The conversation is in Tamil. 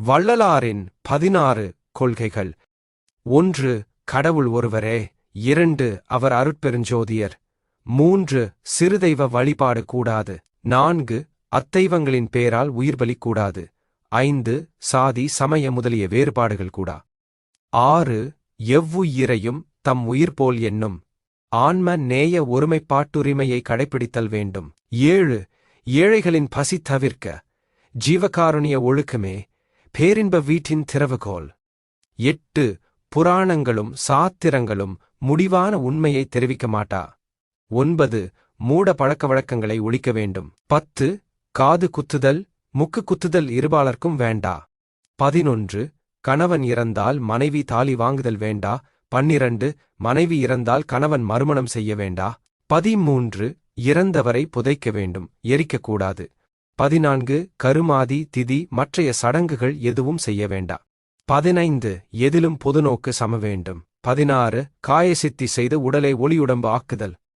வள்ளலாரின் பதினாறு கொள்கைகள். ஒன்று கடவுள் ஒருவரே. இரண்டு அவர் அருட்பெருஞ்சோதியர். மூன்று சிறுதெய்வ வழிபாடு கூடாது. நான்கு அத்தெய்வங்களின் பேரால் உயிர்பலி கூடாது ஐந்து சாதி சமய முதலிய வேறுபாடுகள் கூடா. ஆறு எவ்வுயிரையும் தம் உயிர் போல் எண்ணும். ஆன்ம நேய ஒருமைப்பாட்டுரிமையை கடைப்பிடித்தல் வேண்டும். ஏழு ஏழைகளின் பசி தவிர்க்க. ஜீவகாருணிய ஒழுக்கமே பேரின்ப வீட்டின் திறவுகோல். எட்டு புராணங்களும் சாத்திரங்களும் முடிவான உண்மையை தெரிவிக்க மாட்டா. ஒன்பது மூட பழக்க வழக்கங்களை ஒழிக்க வேண்டும். பத்து காது குத்துதல் முக்கு குத்துதல் இருபாலர்க்கும் வேண்டா. பதினொன்று கணவன் இறந்தால் மனைவி தாலி வாங்குதல் வேண்டா. பன்னிரண்டு மனைவி இறந்தால் கணவன் மறுமணம் செய்ய வேண்டா. பதிமூன்று இறந்தவரை புதைக்க வேண்டும் எரிக்கக்கூடாது பதினான்கு கருமாதி திதி மற்றைய சடங்குகள் எதுவும் செய்ய வேண்டா. பதினைந்து எதிலும் பொதுநோக்கு சம வேண்டும். பதினாறு காயசித்தி செய்து உடலை ஒளியுடம்பு ஆக்குதல்.